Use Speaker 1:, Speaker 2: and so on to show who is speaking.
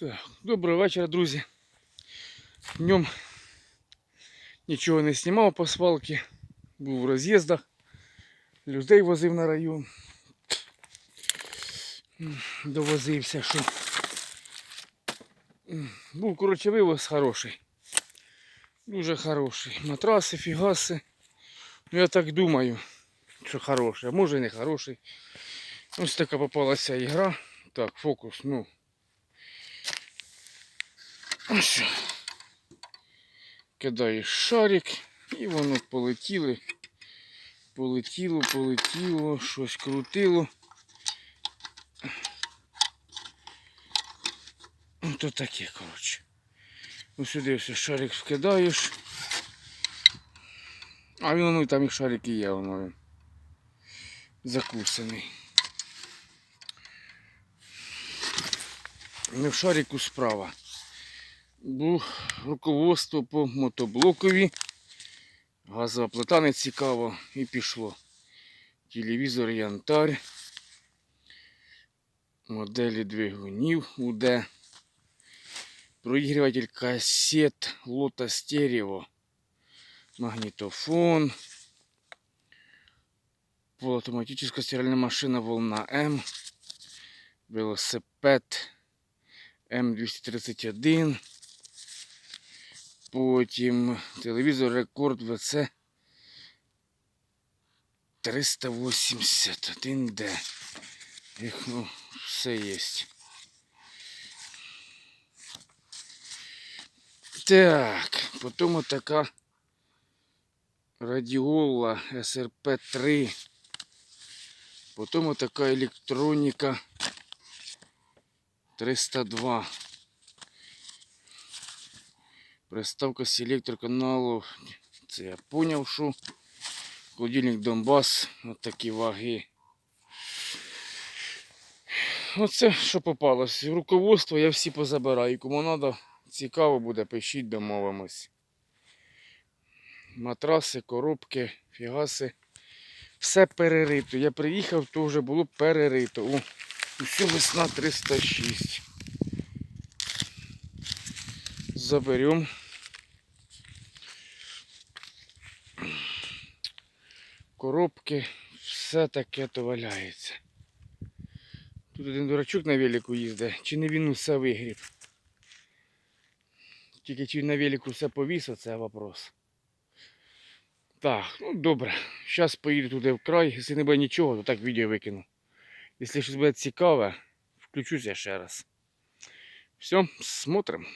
Speaker 1: Так, доброго вечора, друзі. Днем нічого не знімав по свалці. Був в роз'їздах. Людей возив на район. Довозився, що. Був, коротше, вивоз хороший. Дуже хороший. Матраси, фігаси. Ну я так думаю, що хороший, а може і не хороший. Ось така попалася ігра. Так, фокус, ну. Ось. Кидаєш шарик і воно полетіло. Полетіло, полетіло, щось крутило. То таке, коротше. Ось сюди все шарик вкидаєш. А він ну там і шарик і є, воно закусаний. Не в шарику справа. Був руководство по мотоблокові. Газова плита не цікаво і пішло. Телевізор Янтарь. Моделі двигунів УД. Проігріватель касет Лота Стерео. Магнитофон. Полуавтоматическая стиральная машина волна М. Велосипед М231. Потім телевізор Рекорд ВЦ 381D. Їх, ну, все є. Так, потім така радіола СРП-3. Потім така електроніка 302. Приставка селектор каналу. Це я поняв, що холодильник Донбас. От такі ваги. Оце що попалось. Руководство я всі позабираю. Кому треба, цікаво буде, пишіть, домовимось. Матраси, коробки, фігаси. Все перерито. Я приїхав, то вже було перерито. О, усю весна 306. Заберем. Коробки, все таке то валяється. Тут один дурачок на велику їздить, чи не він усе вигріб. Тільки чи на велику все повісив, це вопрос. Так, ну добре. Зараз поїду туди в край. Якщо не буде нічого, то так відео викину. Якщо щось буде цікаве, включуся ще раз. Все, смотрим.